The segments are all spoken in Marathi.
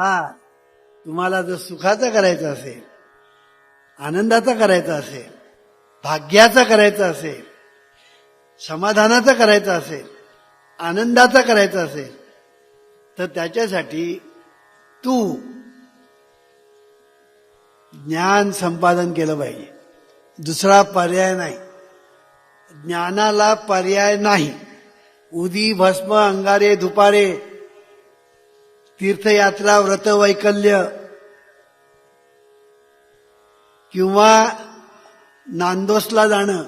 संसार तुम्हाला जर सुखाचा करायचा असेल आनंदाचा करायचा असेल भाग्याचा करायचा असेल समाधानाचा करायचा असेल आनंदाचा करायचा असेल तर त्याच्यासाठी तू ज्ञान संपादन केलं पाहिजे. दुसरा पर्याय नाही. ज्ञानाला पर्याय नाही. उदी भस्म अंगारे दुपारे तीर्थयात्रा व्रत वैकल्य किंवा नांदोसला जाणं.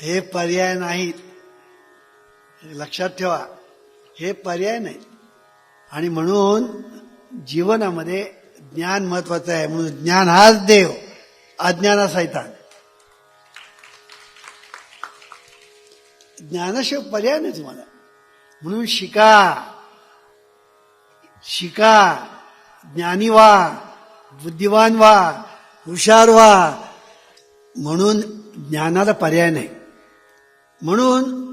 हे पर्याय नाहीत. लक्षात ठेवा हे पर्याय नाही आणि म्हणून जीवनामध्ये ज्ञान महत्वाचं आहे. म्हणून ज्ञान हाच देव अज्ञाना सैतान ज्ञानाशिवाय पर्याय नाही तुम्हाला. म्हणून शिका. शिका. ज्ञानी व्हा. बुद्धिवान व्हा. हुशार व्हा. म्हणून ज्ञानाला पर्याय नाही. म्हणून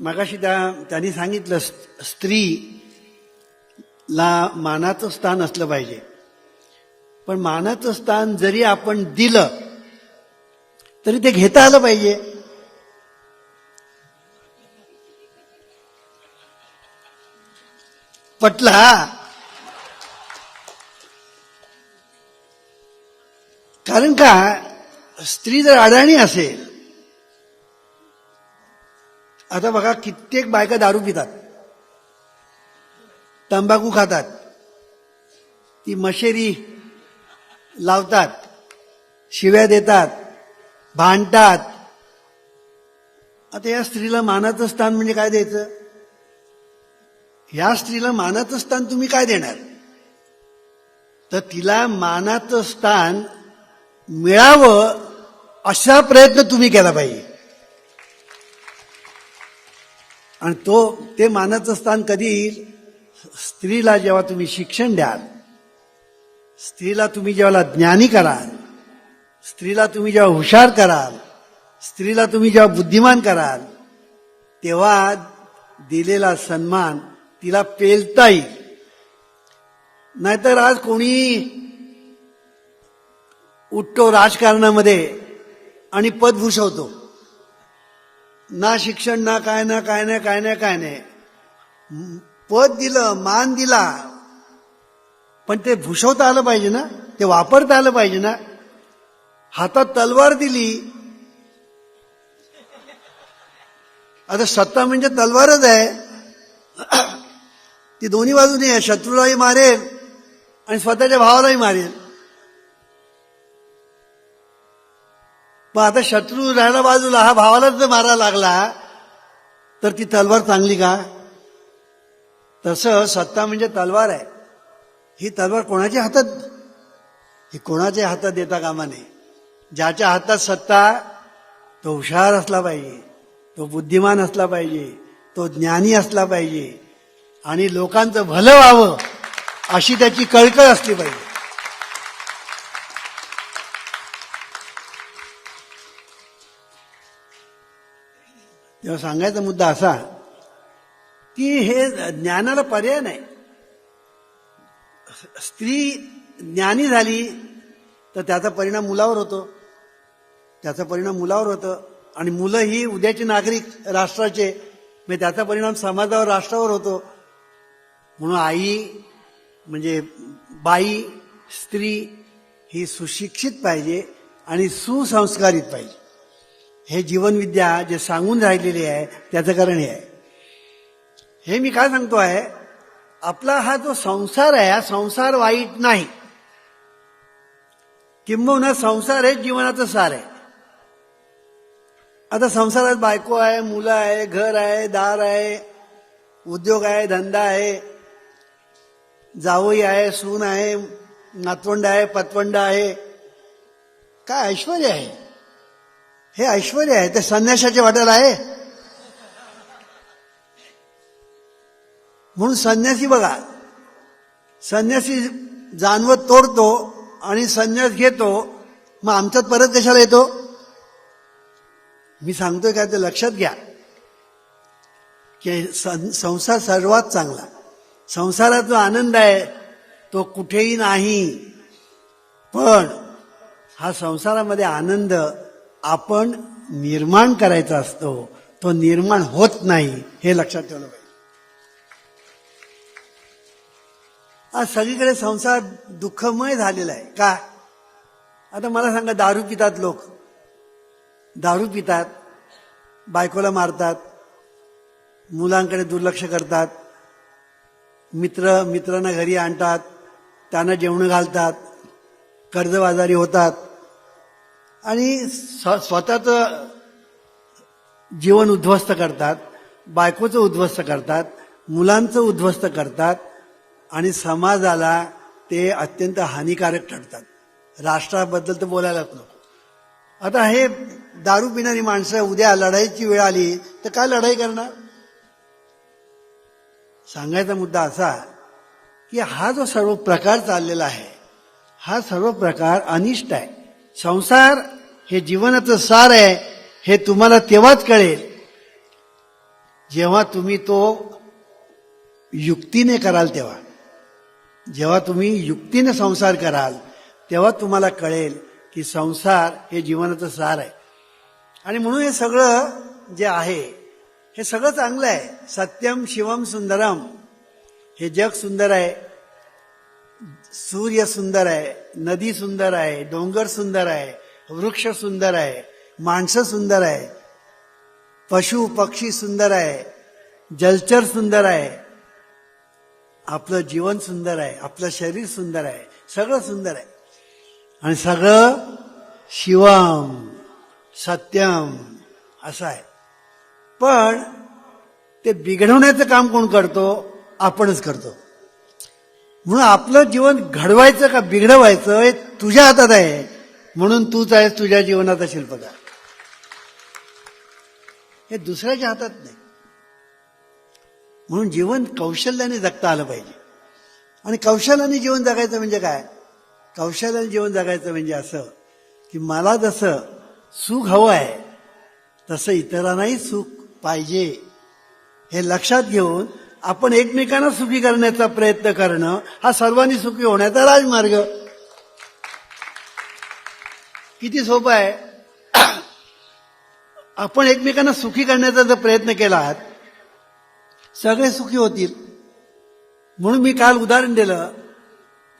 मगाशी त्या त्यांनी सांगितलं स्त्री स्त्रीला मानाचं स्थान असलं पाहिजे. पण मानाचं स्थान जरी आपण दिलं तरी ते घेता आलं पाहिजे. पटला. कारण का? स्त्री जर अडाणी असेल आता बघा कित्येक बायका दारू पितात. तंबाखू खातात. ती मशेरी लावतात. शिव्या देतात. भांडतात. आता या स्त्रीला मानाचं स्थान म्हणजे काय द्यायचं? या स्त्रीला मानाचं स्थान तुम्ही काय देणार? तर तिला मानाचं स्थान मिळावं असा प्रयत्न तुम्ही केला पाहिजे. आणि तो ते मानाचं स्थान कधी येईल? स्त्रीला जेव्हा तुम्ही शिक्षण द्याल स्त्रीला तुम्ही जेव्हा ज्ञानी कराल स्त्रीला तुम्ही जेव्हा हुशार कराल स्त्रीला तुम्ही जेव्हा बुद्धिमान कराल तेव्हा दिलेला सन्मान तिला पेलता येईल नाहीतर आज कोणी उठतो राजकारणामध्ये आणि पद भूषवतो. ना शिक्षण ना काय ना काय नाही काय नाही काय नाही पद दिलं मान दिला पण ते भूषवता आलं पाहिजे ना? ते वापरता आलं पाहिजे ना? हातात तलवार दिली. आता सत्ता म्हणजे तलवारच आहे. ती दोन्ही बाजूने आहे. शत्रूलाही मारेल आणि स्वतःच्या भावालाही मारेल पण आता शत्रू राहिला बाजूला हा भावालाच जर मारा लागला तर ती तलवार चांगली का? तसं सत्ता म्हणजे तलवार आहे. ही तलवार कोणाच्या हातात? ही कोणाच्या हातात देता कामा नये. ज्याच्या हातात सत्ता तो हुशार असला पाहिजे तो बुद्धिमान असला पाहिजे तो ज्ञानी असला पाहिजे आणि लोकांचं भलं व्हावं अशी त्याची कळकळ असली पाहिजे. तेव्हा सांगायचा मुद्दा असा की हे ज्ञानाला पर्याय नाही. स्त्री ज्ञानी झाली तर त्याचा परिणाम मुलावर होतो. त्याचा परिणाम मुलावर होतं आणि मुलं ही उद्याचे नागरिक राष्ट्राचे म्हणजे त्याचा परिणाम समाजावर राष्ट्रावर होतो. म्हणून आई म्हणजे बाई स्त्री ही सुशिक्षित पाहिजे आणि सुसंस्कारित पाहिजे. हे जीवनविद्या जे सांगून राहिलेली आहे त्याचं कारण हे आहे. हे मी काय सांगतो आहे आपला हा जो संसार आहे हा संसार वाईट नाही. किंबहुना संसार हे जीवनाचं सार आहे. आता संसारात बायको आहे मुलं आहे घर आहे दार आहे उद्योग आहे धंदा आहे जावई आहे सून आहे नातवंड आहे पतवंड आहे. काय ऐश्वर आहे? हे ऐश्वर आहे ते संन्याशाचे वाटेल आहे? म्हणून संन्यासी बघा. संन्यासी जानवत तोडतो आणि संन्यास घेतो मग आमच्यात परत कशाला येतो? मी सांगतोय काय ते लक्षात घ्या. की सं- संसार सर्वात चांगला. संसारात जो आनंद आहे तो कुठेही नाही. पण हा संसारामध्ये आनंद आपण निर्माण करायचा असतो. तो निर्माण होत नाही हे लक्षात ठेवलं पाहिजे. आज सगळीकडे संसार दुःखमय झालेला आहे. का? आता मला सांगा दारू पितात लोक. दारू पितात बायकोला मारतात मुलांकडे दुर्लक्ष करतात. मित्र मित्रांना घरी आणतात त्यांना जेवण घालतात कर्जबाजारी होतात. आणि स्व- स्वतःचं जीवन उद्ध्वस्त करतात बायकोचं उद्ध्वस्त करतात मुलांचं उद्ध्वस्त करतात आणि समाजाला ते अत्यंत हानिकारक ठरतात. राष्ट्राबद्दल तर बोलायलाच नको. आता हे दारू पिणारी माणसं उद्या लढाईची वेळ आली तर काय लढाई करणार? सांगायचा मुद्दा असा की हा जो सर्व प्रकार चाललेला आहे हा सर्व प्रकार अनिष्ट आहे. संसार हे जीवनाचं सार आहे हे तुम्हाला तेव्हाच कळेल जेव्हा तुम्ही तो युक्तीने कराल तेव्हा. जेव्हा तुम्ही युक्तीने संसार कराल तेव्हा तुम्हाला कळेल की संसार हे जीवनाचं सार आहे. आणि म्हणून हे सगळं जे आहे हे सगळं चांगलं आहे सत्यम शिवम सुंदरम हे जग सुंदर आहे सूर्य सुंदर आहे नदी सुंदर आहे डोंगर सुंदर आहे वृक्ष सुंदर आहे माणसं सुंदर आहे पशु पक्षी सुंदर आहे जलचर सुंदर आहे आपलं जीवन सुंदर आहे आपलं शरीर सुंदर आहे सगळं सुंदर आहे आणि सगळं शिवम सत्यम असं आहे पण ते बिघडवण्याचं काम कोण करतो? आपणच करतो. म्हणून आपलं जीवन घडवायचं का बिघडवायचं हे तुझ्या हातात आहे. म्हणून तूच आहेस तुझ्या जीवनाचा शिल्पकार. हे दुसऱ्याच्या हातात नाही. म्हणून जीवन कौशल्याने जगता आलं पाहिजे. आणि कौशल्याने जीवन जगायचं म्हणजे काय? कौशल्याने जीवन जगायचं म्हणजे असं की मला जसं सुख हवं आहे तसं इतरांनाही सुख पाहिजे हे लक्षात घेऊन आपण एकमेकांना सुखी करण्याचा प्रयत्न करणं हा सर्वांनी सुखी होण्याचा राजमार्ग. किती सोपं आहे. आपण एकमेकांना सुखी करण्याचा जर प्रयत्न केलात सगळे सुखी होतील. म्हणून मी काल उदाहरण दिलं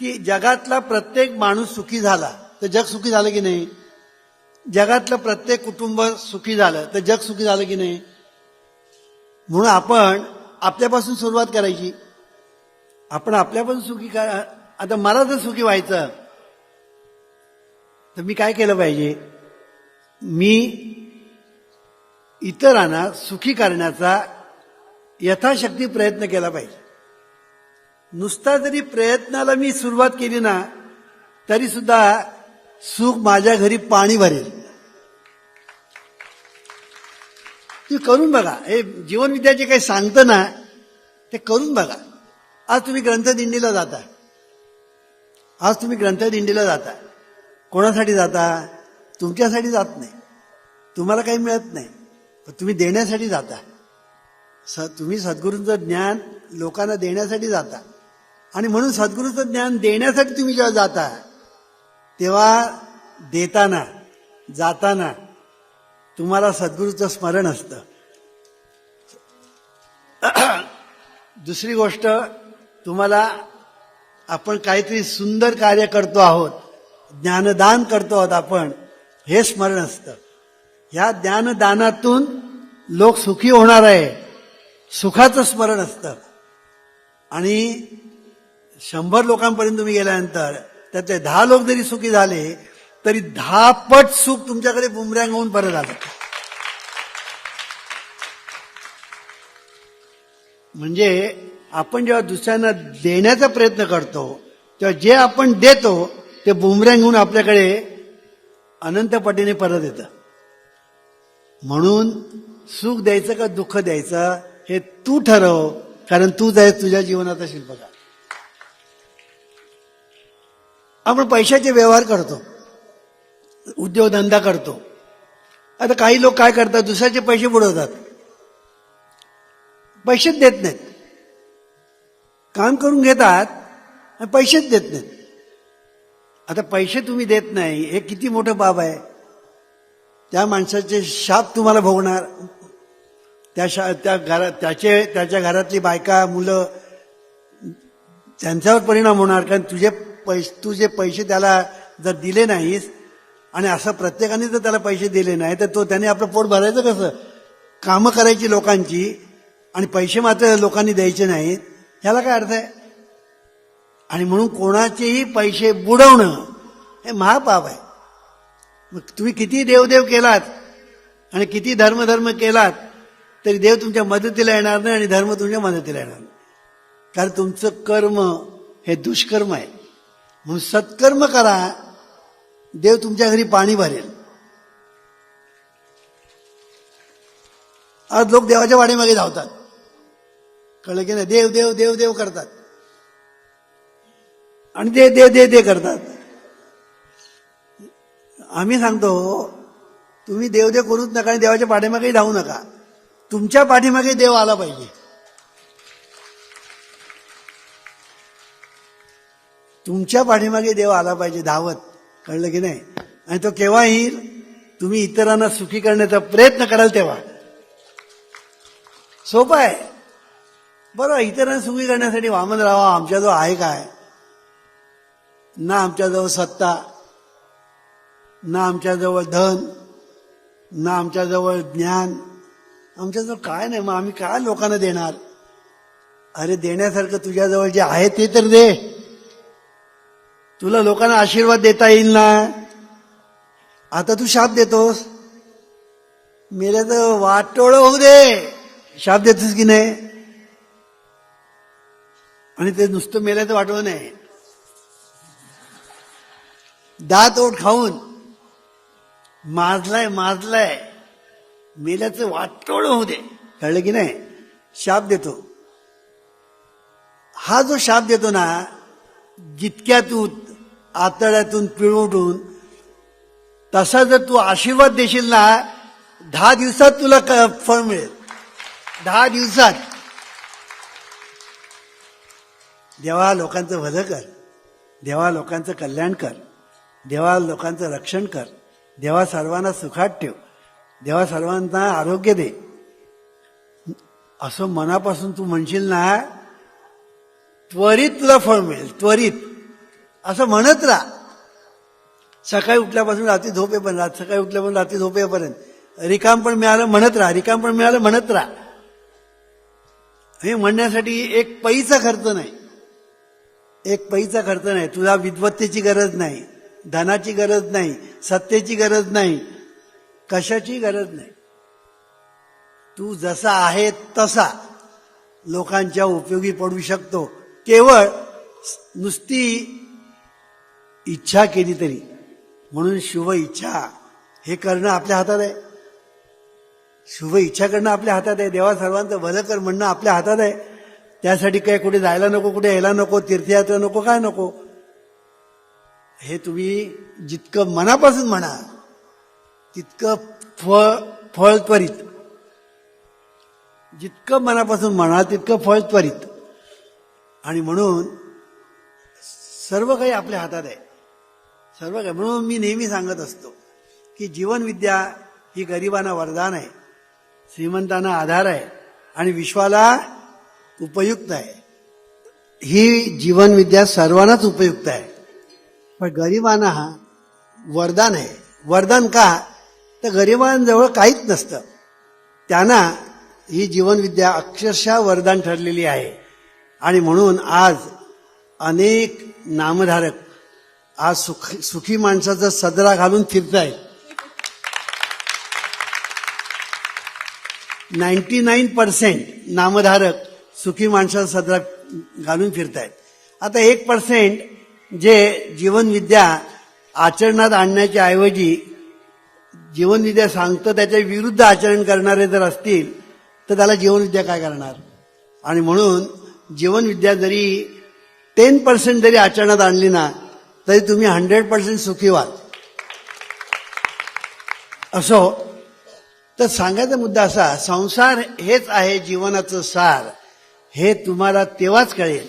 की जगातला प्रत्येक माणूस सुखी झाला तर जग सुखी झालं की नाही? जगातलं प्रत्येक कुटुंब सुखी झालं तर जग सुखी झालं की नाही? म्हणून आपण आपल्यापासून सुरुवात करायची. आपण आपल्यापासून सुखी करा. आता मला जर सुखी व्हायचं तर मी काय केलं पाहिजे? मी इतरांना सुखी करण्याचा यथाशक्ती प्रयत्न केला पाहिजे. नुसता जरी प्रयत्नाला मी सुरुवात केली ना तरी सुद्धा सुख माझ्या घरी पाणी भरेल. तुम्ही करून बघा. हे जीवनविद्या जे काही सांगतं ना ते करून बघा. आज तुम्ही ग्रंथदिंडीला जाता. आज तुम्ही ग्रंथदिंडीला जाता. कोणासाठी जाता? तुमच्यासाठी जात नाही. तुम्हाला काही मिळत नाही. पण तुम्ही देण्यासाठी जाता. स तुम्ही सद्गुरूंचं ज्ञान लोकांना देण्यासाठी जाता. आणि म्हणून सद्गुरूचं ज्ञान देण्यासाठी तुम्ही जेव्हा जाता तेव्हा देताना जाताना तुम्हाला सद्गुरूचं स्मरण असतं. दुसरी गोष्ट तुम्हाला आपण काहीतरी सुंदर कार्य करतो आहोत ज्ञानदान करतो आहोत आपण हे स्मरण असतं. ह्या ज्ञानदानातून लोक सुखी होणार आहे सुखाचं स्मरण असतं. आणि शंभर लोकांपर्यंत तुम्ही गेल्यानंतर त्यातले दहा लोक जरी सुखी झाले तरी दहा पट सुख तुमच्याकडे बुमरँग होऊन परत आलं म्हणजे आपण जेव्हा दुसऱ्यांना देण्याचा प्रयत्न करतो तेव्हा जे आपण देतो ते बुमरँग होऊन आपल्याकडे अनंत पटीने परत येतं. म्हणून सुख द्यायचं का दुःख द्यायचं हे तू ठरव कारण तूच आहे तुझ्या जीवनाचा शिल्पकार आपण पैशाचे व्यवहार करतो. उद्योगधंदा करतो. आता काही लोक काय करतात? दुसऱ्याचे पैसे बुडवतात. पैसेच देत नाहीत. काम करून घेतात आणि पैसेच देत नाहीत. आता पैसे तुम्ही देत नाही हे किती मोठं बाब आहे. त्या माणसाचे शाप तुम्हाला भोगणार. त्या शा त्या घरात त्याचे त्याच्या घरातली बायका मुलं त्यांच्यावर परिणाम होणार. कारण तुझे पैसे तू जे पैसे त्याला जर दिले नाहीस आणि असं प्रत्येकाने जर त्याला पैसे दिले नाही तर तो त्याने आपलं पोट भरायचं कसं? कामं करायची लोकांची आणि पैसे मात्र लोकांनी द्यायचे नाहीत ह्याला काय अर्थ आहे? आणि म्हणून कोणाचेही पैसे बुडवणं हे महापाप आहे. मग तुम्ही किती देवदेव केलात आणि किती धर्मधर्म केलात तरी देव तुमच्या मदतीला येणार नाही आणि धर्म तुमच्या मदतीला येणार नाही. कारण तुमचं कर्म हे दुष्कर्म आहे. म्हणून सत्कर्म करा देव तुमच्या घरी पाणी भरेल. आज लोक देवाच्या वाडीमागे धावतात. कळलं की नाही? देव देव देव देव करतात. आणि दे दे दे दे करतात. आम्ही सांगतो तुम्ही देव देव करूच नका आणि देवाच्या पाठीमागेही धावू नका. तुमच्या पाठीमागे देव आला पाहिजे. तुमच्या पाठीमागे देव आला पाहिजे धावत. कळलं की नाही? आणि तो केव्हा येईल तुम्ही इतरांना सुखी करण्याचा प्रयत्न कराल तेव्हा. सोपं आहे. बरं इतरांना सुखी करण्यासाठी वामनराव आमच्याजवळ आहे काय? ना आमच्याजवळ सत्ता ना आमच्याजवळ धन ना आमच्याजवळ ज्ञान. आमच्याजवळ काय नाही मग आम्ही काय लोकांना देणार? अरे देण्यासारखं तुझ्याजवळ जे आहे ते तर दे. तुला लोकांना आशीर्वाद देता येईल ना? आता तू शाप देतोस. मेल्या तर वाटोळ होऊ दे शाप देतोस की नाही? आणि ते नुसतं मेल्याचं वाटवं नाही. दात ओठ खाऊन. माजलाय माजलाय. मेल्याचं वाटोळ होऊ दे कळलं की नाही? शाप देतो. हा जो शाप देतो ना जितक्या तू आतड्यातून पिळवटून तसा जर तू आशीर्वाद देशील ना दहा दिवसात तुला क- फळ मिळेल. दहा दिवसात. देवा लोकांचं भलं कर. देवा लोकांचं कल्याण कर. देवा लोकांचं रक्षण कर. देवा सर्वांना सुखात ठेव. देवा सर्वांना आरोग्य दे. असं मनापासून तू म्हणशील ना त्वरित तुला फळ मिळेल. त्वरित. असं म्हणत राहा. सकाळी उठल्यापासून रात्री झोपेपर्यंत रात सकाळी उठल्यापासून रात्री झोपेपर्यंत रिकाम पण मिळालं म्हणत राहा रिकाम पण मिळालं म्हणत राहा. हे म्हणण्यासाठी एक पैसा खर्च नाही. एक पैसा खर्च नाही. तुला विद्वत्तेची गरज नाही धनाची गरज नाही सत्तेची गरज नाही कशाची गरज नाही. तू जसा आहे तसा लोकांच्या उपयोगी पडू शकतो. केवळ नुसती इच्छा केली तरी. म्हणून शुभ इच्छा हे करणं आपल्या हातात आहे. शुभ इच्छा करणं आपल्या हातात आहे. देवा सर्वांचं भलं कर म्हणणं आपल्या हातात आहे. त्यासाठी काय कुठे जायला नको कुठे यायला नको तीर्थयात्रा नको काय नको. हे तुम्ही जितकं मनापासून म्हणा तितकं फळ फळ त्वरित. जितकं मनापासून म्हणा तितकं फळ त्वरित. आणि म्हणून सर्व काही आपल्या हातात आहे. सर्व काही म्हणून मी नेहमी सांगत असतो की जीवनविद्या ही गरिबांना वरदान आहे श्रीमंतांना आधार आहे आणि विश्वाला उपयुक्त आहे. ही जीवनविद्या सर्वांनाच उपयुक्त आहे. पण गरिबांना वरदान आहे. वरदान का? तर गरिबांजवळ काहीच नसतं. त्यांना ही जीवनविद्या अक्षरशः वरदान ठरलेली आहे. आणि म्हणून आज अनेक नामधारक आज सुख सुखी माणसाचा सदरा घालून फिरतायत नाईन्टी नाईन पर्सेंट नामधारक सुखी माणसाचा सदरा घालून फिरतायत. आता एक पर्सेंट जे जीवनविद्या आचरणात आणण्याच्या ऐवजी जीवनविद्या सांगतं त्याच्या विरुद्ध आचरण करणारे जर असतील तर त्याला जीवनविद्या काय करणार? आणि म्हणून जीवनविद्या जरी टेन पर्सेंट जरी आचरणात आणली ना तरी तुम्ही हंड्रेड पर्सेंट सुखी व्हाल. असो तर सांगायचा मुद्दा असा संसार हेच आहे जीवनाचं सार. हे तुम्हाला तेव्हाच कळेल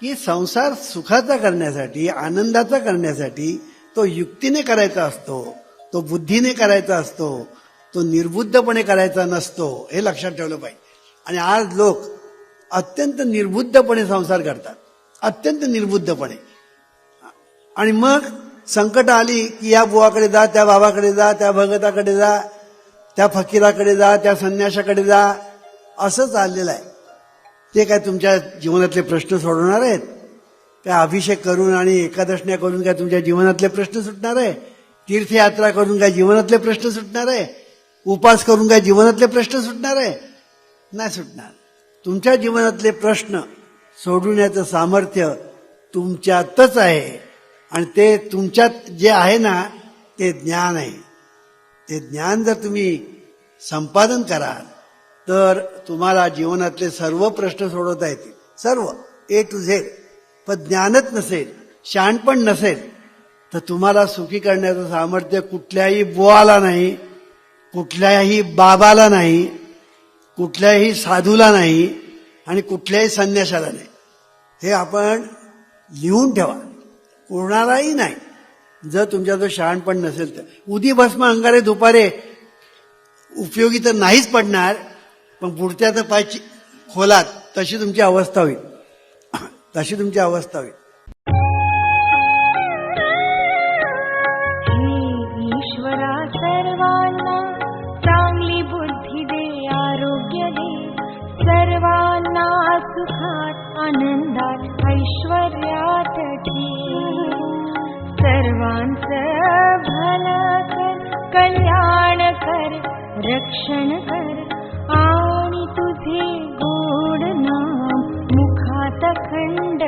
की संसार सुखाचा करण्यासाठी आनंदाचा करण्यासाठी तो युक्तीने करायचा असतो तो बुद्धीने करायचा असतो तो निर्बुद्धपणे करायचा नसतो हे लक्षात ठेवलं पाहिजे. आणि आज लोक अत्यंत निर्बुद्धपणे संसार करतात. अत्यंत निर्बुद्धपणे. आणि मग संकट आली की या बुवाकडे जा त्या बाबाकडे जा त्या भगताकडे जा त्या फकीराकडे जा त्या संन्यासाकडे जा. असं चाललेलं आहे. ते काय तुमच्या जीवनातले प्रश्न सोडवणार आहेत? काय अभिषेक करून आणि एकादशण्या करून काय तुमच्या जीवनातले प्रश्न सुटणार आहे? तीर्थयात्रा करून काय जीवनातले प्रश्न सुटणार आहे? उपास करून काय जीवनातले प्रश्न सुटणार आहे? नाही सुटणार. तुमच्या जीवनातले प्रश्न सोडवण्याचं सामर्थ्य तुमच्यातच आहे. आणि ते तुमच्यात जे आहे ना ते ज्ञान आहे. ते ज्ञान जर तुम्ही संपादन कराल तर तुम्हाला जीवनातले सर्व प्रश्न सोडवता येतील. सर्व ए टू झेड पण ज्ञानच नसेल शाणपण नसेल तर तुम्हाला सुखी करण्याचं सामर्थ्य कुठल्याही बुवाला नाही कुठल्याही बाबाला नाही कुठल्याही साधूला नाही आणि कुठल्याही संन्याशाला नाही. हे आपण लिहून ठेवा. उरणाराही नाही. जर तुमच्याजवळ शहाणपण नसेल तर. उदी भस्म अंगारे दुपारे उपयोगी तर नाहीच पडणार पण पुढच्या तर पायची खोलात तशी तुमची अवस्था होईल. तशी तुमची अवस्था होईल. कल्याण कर रक्षण कर। आणि तुझे गोड नाम मुखात खंड